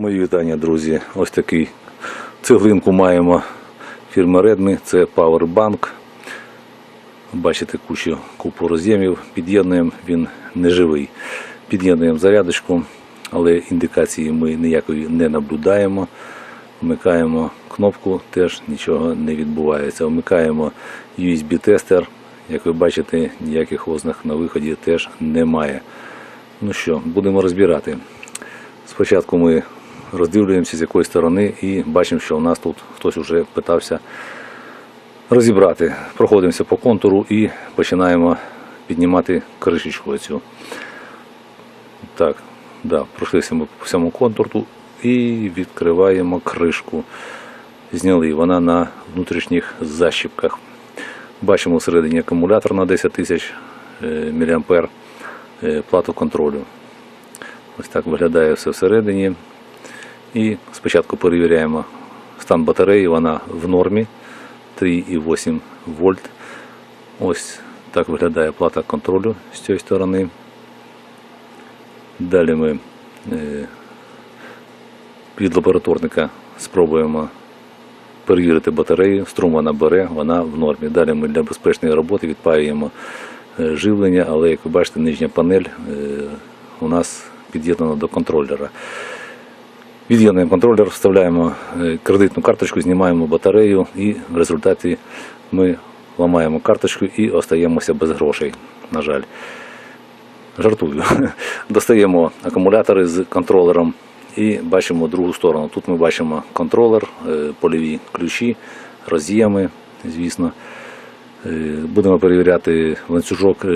Мої вітання, друзі. Ось такий цеглинку маємо фірми Redmi. Це Powerbank. Бачите кучу купу роз'ємів. Під'єднуємо, він не живий. Під'єднуємо зарядочку, але індикації ми ніякої не наблюдаємо. Вмикаємо кнопку, теж нічого не відбувається. Вмикаємо USB-тестер. Як ви бачите, ніяких ознак на виході теж немає. Ну що, будемо розбирати. Спочатку ми роздивлюємося з якої сторони і бачимо, що у нас тут хтось вже питався розібрати. Проходимося по контуру і починаємо піднімати кришечку цю. Так, да, пройшлися ми по всьому контуру і відкриваємо кришку. Зняли вона на внутрішніх защіпках. Бачимо всередині акумулятор на 10 тисяч мА, плату контролю. Ось так виглядає все всередині. І спочатку перевіряємо стан батареї, вона в нормі 3,8 вольт. Ось так виглядає плата контролю з цієї сторони. Далі ми е, від лабораторника спробуємо перевірити батарею, струм вона бере, вона в нормі. Далі ми для безпечної роботи відпаюємо е, живлення, але як ви бачите, нижня панель е, у нас під'єднана до контролера. Від'єднуємо контролер, вставляємо е, кредитну карточку, знімаємо батарею і в результаті ми ламаємо карточку і остаємося без грошей, на жаль. Жартую. Достаємо акумулятори з контролером і бачимо другу сторону. Тут ми бачимо контролер, е, польові ключі, роз'єми, звісно. Е, Будемо перевіряти ланцюжок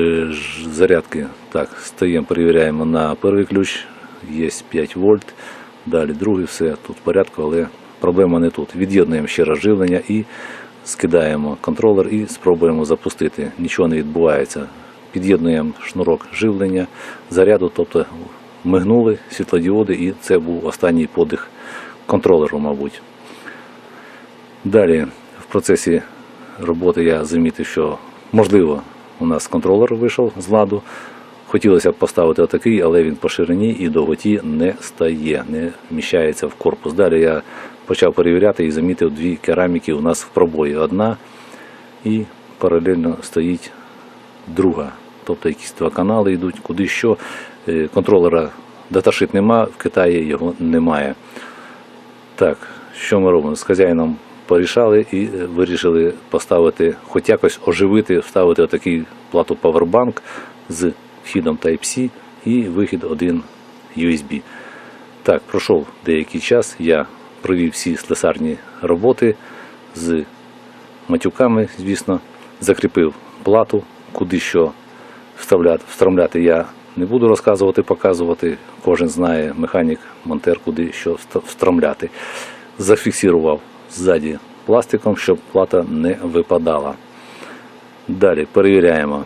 зарядки. Так, стаємо, перевіряємо на перший ключ, є 5 вольт. Далі другий, все тут в порядку, але проблема не тут. Від'єднуємо ще раз живлення і скидаємо контролер і спробуємо запустити. Нічого не відбувається. Під'єднуємо шнурок живлення, заряду, тобто мигнули світлодіоди, і це був останній подих контролеру, мабуть. Далі в процесі роботи я замітив, що можливо у нас контролер вийшов з ладу. Хотілося б поставити отакий, але він по ширині і довготі не стає, не вміщається в корпус. Далі я почав перевіряти і замітив дві кераміки у нас в пробої. Одна і паралельно стоїть друга. Тобто якісь два канали йдуть, куди що. Е, Контролера даташит нема, в Китаї його немає. Так, що ми робимо? З хазяїном порішали і е, вирішили поставити, хоч якось оживити, вставити отакий плату Powerbank з вхідом Type-C і вихід один USB. Так, пройшов деякий час, я провів всі слесарні роботи з матюками, звісно, закріпив плату, куди що вставляти, встромляти я не буду розказувати, показувати. Кожен знає, механік, монтер, куди що встромляти. Зафіксував ззаді пластиком, щоб плата не випадала. Далі перевіряємо.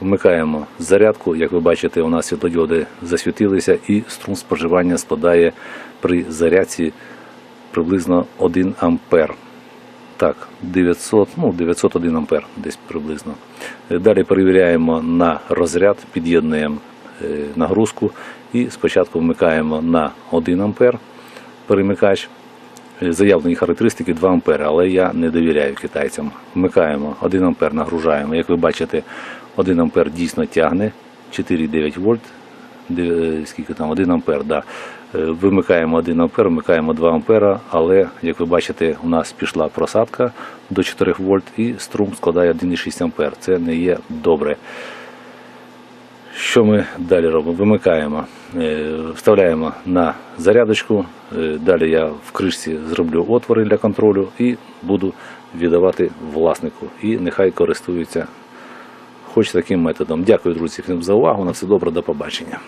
Вмикаємо зарядку. Як ви бачите, у нас світлодіоди засвітилися і струм споживання складає при зарядці приблизно 1 ампер. Так, 900, ну, 901 ампер десь приблизно. Далі перевіряємо на розряд, під'єднуємо е, нагрузку і спочатку вмикаємо на 1 ампер перемикач. Е, Заявлені характеристики 2 ампери, але я не довіряю китайцям. Вмикаємо 1 ампер, нагружаємо. Як ви бачите, 1 ампер дійсно тягне 4,9 вольт. Скільки там 1 ампер, да. Е, Вимикаємо 1 ампер, вмикаємо 2 ампера, але як ви бачите, у нас пішла просадка до 4 вольт і струм складає 1,6 ампер. Це не є добре. Що ми далі робимо? Вимикаємо, е, вставляємо на зарядочку. Е, Далі я в кришці зроблю отвори для контролю і буду віддавати власнику. І нехай користуються хоч таким методом. Дякую, друзі, всім за увагу. На все добре, до побачення.